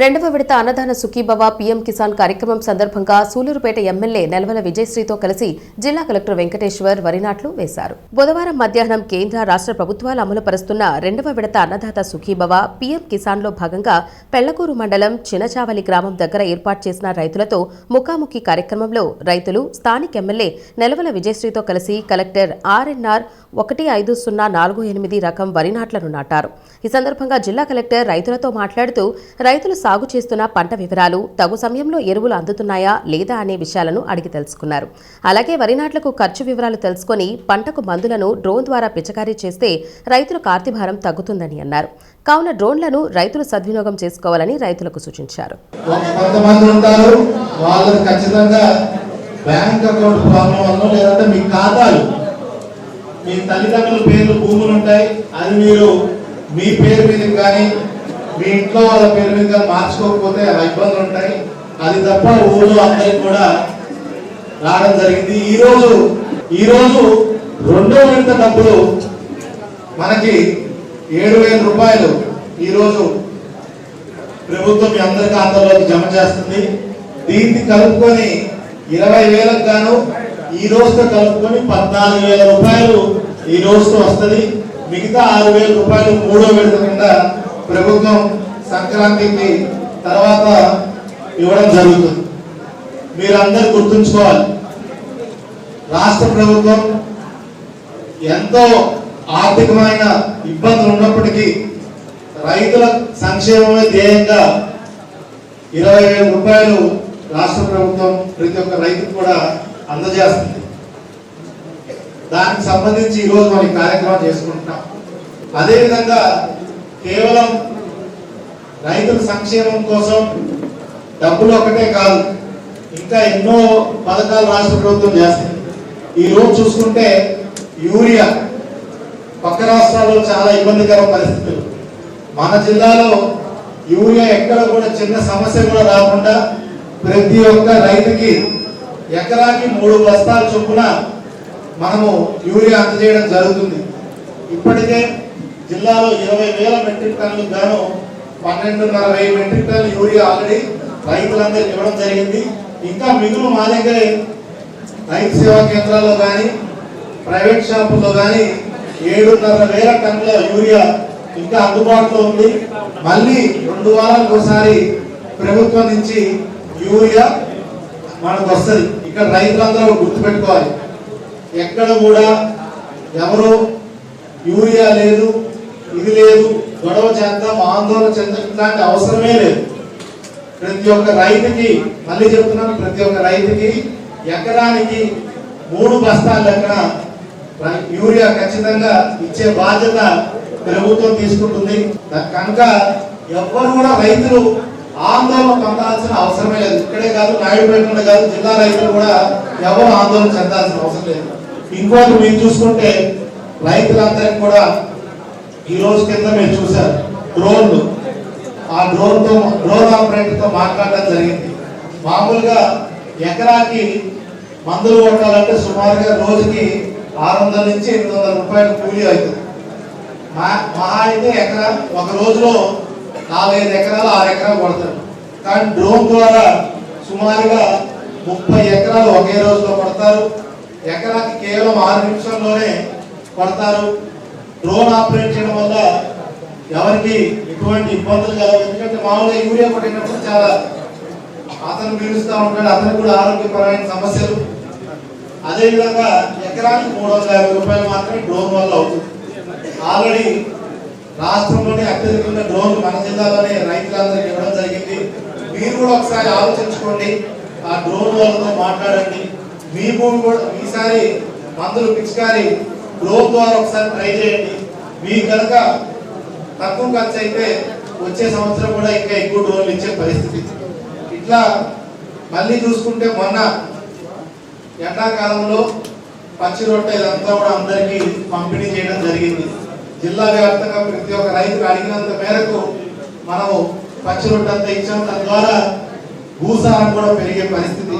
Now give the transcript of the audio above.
రెండవ విడత అన్నదాన సుఖీభవ పీఎం కిసాన్ కార్యక్రమం సందర్భంగా సూలూరుపేట ఎమ్మెల్యే నెలవల విజయశ్రీతో కలిసి జిల్లా కలెక్టర్ వెంకటేశ్వర్ వరి నాట్లు వేశారు. బుధవారం మధ్యాహ్నం కేంద్ర రాష్ట్ర ప్రభుత్వాలు అమలు పరుస్తున్న రెండవ విడత అన్నదాత సుఖీభవ పీఎం కిసాన్లో భాగంగా పెళ్ళకూరు మండలం చినచావలి గ్రామం దగ్గర ఏర్పాటు చేసిన రైతులతో ముఖాముఖి కార్యక్రమంలో రైతులు స్థానిక ఎమ్మెల్యే నెలవల విజయశ్రీతో కలిసి కలెక్టర్ ఆర్ఎన్ఆర్ ఒకటి ఐదు సున్నా నాలుగు ఎనిమిది రకం వరి నాట్లను నాటారు. ఈ సందర్భంగా జిల్లా కలెక్టర్ రైతులతో మాట్లాడుతూ రైతులు సాగు చేస్తున్న పంట వివరాలు తగు సమయంలో ఎరువులు అందుతున్నాయా లేదా అనే విషయాలను అడిగి తెలుసుకున్నారు. అలాగే వరి నాట్లకు ఖర్చు వివరాలు తెలుసుకొని పంటకు మందులను డ్రోన్ ద్వారా పిచకారీ చేస్తే రైతులకు కార్తీభారం తగ్గుతుందని అన్నారు. కావున డ్రోన్లను రైతులు సద్వినియోగం చేసుకోవాలని రైతులకు సూచించారు. బ్యాంక్ అకౌంట్ ప్రాబ్లం వల్ల లేదంటే మీ ఖాతాలు మీ తల్లిదండ్రుల పేర్లు భూములు ఉంటాయి అది మీరు మీ పేరు మీద కానీ మీ ఇంట్లో వాళ్ళ పేరు మీద మార్చుకోకపోతే ఆ ఇబ్బందులు ఉంటాయి. అది తప్ప ఊళ్ళో అందరికి కూడా రావడం జరిగింది. ఈ రోజు ఈ రోజు రెండో విడత డబ్బులు మనకి ఏడు వేల రూపాయలు ఈ రోజు ప్రభుత్వం మీ అందరి ఖాతాలోకి జమ చేస్తుంది. దీన్ని కలుపుకొని ఇరవై వేలకు గాను ఈ రోజుతో కలుపుకొని పద్నాలుగు వేల రూపాయలు ఈ రోజుతో వస్తుంది. మిగతా ఆరు వేల రూపాయలు మూడో విడత కింద ప్రభుత్వం సంక్రాంతికి తర్వాత ఇవ్వడం జరుగుతుంది. మీరందరూ గుర్తుంచుకోవాలి. రాష్ట్ర ప్రభుత్వం ఎంతో ఆర్థికమైన ఇబ్బందులు ఉన్నప్పటికీ రైతుల సంక్షేమమే ధ్యేయంగా ఇరవై వేల రూపాయలు రాష్ట్ర ప్రభుత్వం ప్రతి ఒక్క రైతుకు కూడా అందజేస్తుంది. దానికి సంబంధించి ఈరోజు మనం కార్యక్రమం చేసుకుంటున్నాం. అదేవిధంగా కేవలం రైతుల సంక్షేమం కోసం డబ్బులు ఒకటే కాదు ఇంకా ఎన్నో పథకాలు రాష్ట్ర ప్రభుత్వం చేస్తుంది. ఈ రోజు చూసుకుంటే యూరియా పక్క రాష్ట్రాల్లో చాలా ఇబ్బందికర పరిస్థితులు. మన జిల్లాలో యూరియా ఎక్కడ కూడా చిన్న సమస్య కూడా రాకుండా ప్రతి ఒక్క రైతుకి ఎకరాకి మూడు బస్తాల చొప్పున మనము యూరియా అందజేయడం జరుగుతుంది. ఇప్పటికే జిల్లాలో ఇరవై వేల మెట్రిక్ టన్నులకు గాను పన్నెండున్నర వెయ్యి మెట్రిక్ టన్నుల యూరియా ఆల్రెడీ రైతులందరికీ ఇవ్వడం జరిగింది. ఇంకా మిగులు మా దగ్గరే రైతు సేవా కేంద్రాల్లో కానీ ప్రైవేట్ షాపుల్లో కానీ ఏడున్నర వేల టన్నుల యూరియా ఇంకా అందుబాటులో ఉంది. మళ్ళీ రెండు వారాలకు ఒకసారి ప్రభుత్వం నుంచి యూరియా మనకు వస్తుంది. ఇక్కడ రైతులందరూ గుర్తుపెట్టుకోవాలి. ఎక్కడ కూడా ఎవరు యూరియా లేదు. ఇది లేదు. గొడవ చేద్దాం ఆందోళన చెంద అవసరమే లేదు. ప్రతి ఒక్క రైతుకి మళ్ళీ చెప్తున్నాను ప్రతి ఒక్క రైతుకి ఎకరానికి మూడు బస్తాల లెక్కన యూరియా ఖచ్చితంగా ఇచ్చే బాధ్యత ప్రభుత్వం తీసుకుంటుంది. కనుక ఎవ్వరు కూడా రైతులు ఆందోళన పొందాల్సిన అవసరమే లేదు. ఇక్కడే కాదు నాయుడుపేటలో కాదు జిల్లా రైతులు కూడా ఎవరు ఆందోళన చెందాల్సిన అవసరం లేదు. ఇంకోటి మీరు చూసుకుంటే రైతులందరికీ కూడా ఈ రోజు కింద మీరు చూశారు డ్రోన్లు. ఆ డ్రోన్తో డ్రోన్ ఆపరేటర్తో మాట్లాడడం జరిగింది. మామూలుగా ఎకరాకి మందులు కొట్టాలంటే సుమారుగా రోజుకి ఆరు వందల నుంచి ఎనిమిది వందల రూపాయలు కూలీ అవుతుంది. మా- మహా అయితే ఎకరా ఒక రోజులో నాలుగైదు ఎకరాలు ఆరు ఎకరాలు కొడతాడు కానీ డ్రోన్ ద్వారా సుమారుగా ముప్పై ఎకరాలు ఒకే రోజులో కొడతారు. ఎకరాకి కేవలం ఆరు నిమిషంలోనే కొడతారు. డ్రోన్ ఆపరేట్ చేయడం వల్ల ఎవరికి ఎటువంటి ఇబ్బందులు కావు ఎందుకంటే మామూలుగా యూరియా కొట్టినప్పుడు చాలా అతను పీలుస్తూ ఉంటాడు అతనికి కూడా ఆరోగ్యపరమైన సమస్యలు. అదేవిధంగా ఎకరానికి మూడు వందల యాభై రూపాయలు మాత్రమే డ్రోన్ వల్ల అవుతుంది. ఆల్రెడీ రాష్ట్రంలోనే అత్యధికంగా డ్రోన్ మన జిల్లాలోనే రైతులందరికీ ఇవ్వడం జరిగింది. మీరు కూడా ఒకసారి ఆలోచించుకోండి ఆ డ్రోన్ వాళ్ళతో మాట్లాడండి. మీ భూమి కూడా ఈసారి మందులు పిచికారి గ్రోత్ ద్వారా ఒకసారి ట్రై చేయండి. మీకు కనుక తక్కువ ఖర్చు అయితే వచ్చే సంవత్సరం కూడా ఇంకా ఎక్కువ డ్రోన్లు ఇచ్చే పరిస్థితి. ఇట్లా మళ్ళీ చూసుకుంటే మొన్న ఎండాకాలంలో పచ్చి రొట్టె ఇదంతా కూడా అందరికీ పంపిణీ చేయడం జరిగింది. జిల్లా వ్యాప్తంగా ప్రతి ఒక్క రైతుకు అడిగినంత మేరకు మనము పచ్చి రొట్టె అంతా ఇచ్చాం. తద్వారా భూసారం కూడా పెరిగే పరిస్థితి.